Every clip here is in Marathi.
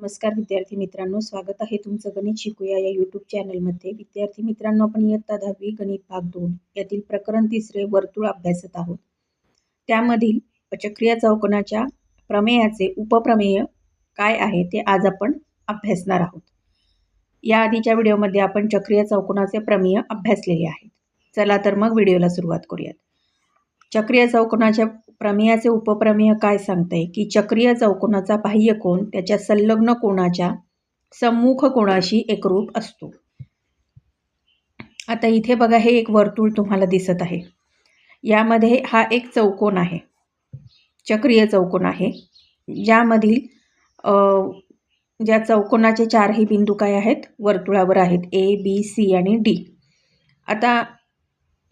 नमस्कार विद्यार्थी मित्रांनो स्वागत आहे तुमचं गणित शिकूया या यूट्यूब चॅनलमध्ये विद्यार्थी मित्रांनो आपण इयत्ता दहावी गणित भाग दोन यातील प्रकरण तिसरे वर्तुळ अभ्यासत आहोत. त्यामधील चक्रीय चौकोनाच्या प्रमेयाचे उपप्रमेय काय आहे ते आज आपण अभ्यासणार आहोत. या आधीच्या व्हिडिओमध्ये आपण चक्रीय चौकोनाचे प्रमेय अभ्यासलेले आहेत. चला तर मग व्हिडिओला सुरुवात करूयात. चक्रीय चौकोनाच्या प्रमेयाचे उपप्रमेय काय सांगते की चक्रीय चौकोनाचा बाह्य कोण त्याच्या संलग्न कोणाच्या सम्मुख कोणाशी एकरूप असतो. आता इथे बघा हे एक वर्तुळ तुम्हाला दिसत आहे. यामध्ये हा एक चौकोन आहे. चक्रीय चौकोन आहे. ज्यामधील ज्या चौकोनाचे चारही बिंदू काय आहेत? वर्तुळावर आहेत. ए बी सी आणि डी आता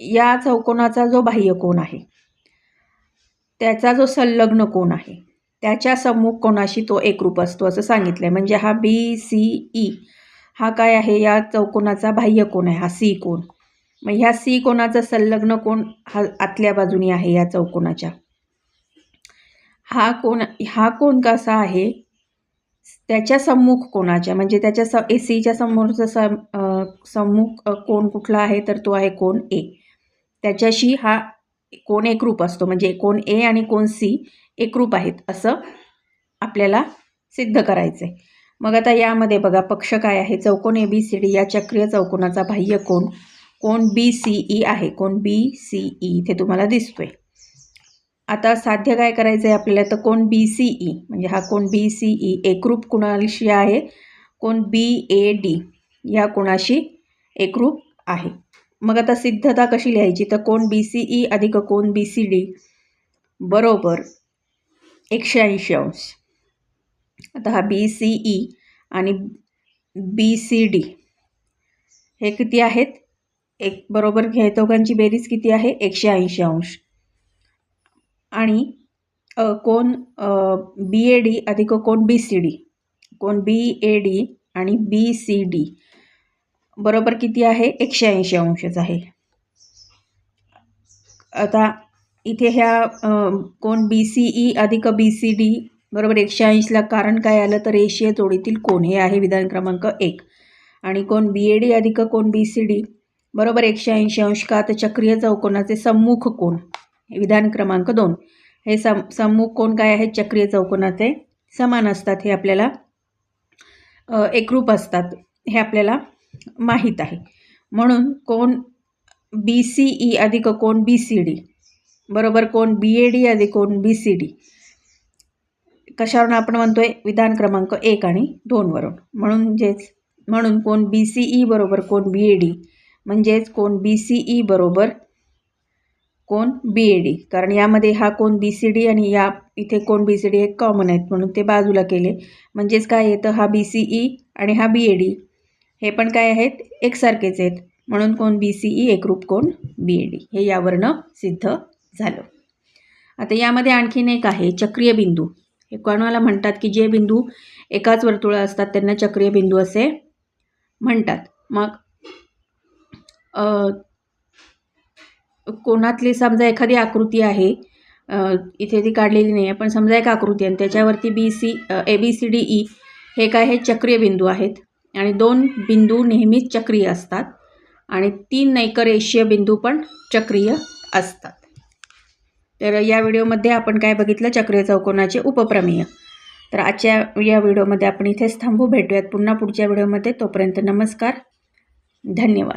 या चौकोनाचा जो बाह्य कोण आहे त्याचा जो संलग्न कोण आहे त्याच्या सम्मुख कोणाशी तो एकरूप असतो असं सांगितलं आहे म्हणजे हा बी सी ई हा काय आहे? या चौकोनाचा बाह्य कोण आहे हा सी कोण मग ह्या सी कोणाचा संलग्न कोण हा आतल्या बाजूनी आहे या चौकोनाच्या. हा कोण हा कोण कसा आहे? त्याच्या सम्मुख कोणाच्या म्हणजे त्याच्या स ए सीच्या समोरचा सम सम्मुख कोण कुठला आहे? तर तो आहे कोण ए त्याच्याशी हा कोण एकरूप असतो म्हणजे कोण ए आणि कोण सी एकरूप आहेत असं आपल्याला सिद्ध करायचं आहे मग आता यामध्ये बघा पक्ष काय आहे? चौकोन ए बी सी डी या चक्रीय चौकोनाचा बाह्य कोण कोण बी सी ई आहे कोण बी सी ई इथे तुम्हाला दिसतोय. आता साध्य काय करायचं आहे आपल्याला? तर कोण बी सी ई म्हणजे हा कोण बी सी ई एकरूप कुणाशी आहे? कोण बी ए डी या कोणाशी एकरूप आहे. मग आता सिद्धता कशी लिहायची? तर कोण बी सी ई अधिक कोण बी सी डी बरोबर. एकशे ऐंशी अंश. आता हा बी सी ई आणि बी सी डी हे किती आहेत? एक बरोबर घ्या दोघांची बेरीज किती आहे? एकशे ऐंशी अंश. आणि कोण बी ए डी अधिक कोण बी सी डी कोण बी ए डी आणि बी सी डी बरोबर किती आहे? एकशे ऐंशी अंशच आहे. आता इथे ह्या कोण? बी सी ई अधिक बी सी डी बरोबर एकशे ऐंशीला कारण काय आलं? तर रेषीय जोडीतील कोण हे आहे विधान क्रमांक एक. आणि कोण? बी ए डी अधिक कोण? बी सी डी बरोबर एकशे ऐंशी अंश का? तर चक्रीय चौकोनाचे सम्मुख कोण विधान क्रमांक दोन. हे सम सम्मुख कोण काय आहेत चक्रीय चौकोनाचे समान असतात हे आपल्याला एकरूप असतात हे आपल्याला माहीत आहे म्हणून कोण बी सी ई अधिक कोण बी सी डी बरोबर कोण बी ए डी अधिक कोण बी सी डी कशावरून आपण म्हणतो आहे विधान क्रमांक एक आणि दोनवरून म्हणूनजेच म्हणून कोण बी सी ई बरोबर कोण बी ए डी म्हणजेच कोण बी सी ई बरोबर कोण बी ए डी कारण यामध्ये हा कोण बी सी डी आणि या इथे कोण बी सी डी एक कॉमन आहेत म्हणून ते बाजूला केले म्हणजेच काय येतं हा बी सी ई आणि हा बी ए डी हे पण काय आहेत? एकसारखेच आहेत. म्हणून कोण बी सी ई एकरूप कोण बी ए डी हे यावरनं सिद्ध झालं. आता यामध्ये आणखीन एक आहे चक्रीय बिंदू. हे कोणाला म्हणतात की जे बिंदू एकाच वर्तुळात असतात त्यांना चक्रीय बिंदू असे म्हणतात. मग कोणातली समजा एखादी आकृती आहे इथे ती काढलेली नाही आहे पण समजा एक आकृती आहे आणि त्याच्यावरती B C A B C D E हे काय हे चक्रीय बिंदू आहेत. आणि दोन बिंदू नेहमीच चक्रीय असतात आणि तीन नैकरेषीय बिंदू पण चक्रीय असतात. तर या व्हिडिओमध्ये आपण काय बघितलं? चक्रीय चौकोनाचे उपप्रमेय. तर आजच्या या व्हिडिओमध्ये आपण इथेच थांबू. भेटूयात पुन्हा पुढच्या व्हिडिओमध्ये. तोपर्यंत नमस्कार. धन्यवाद.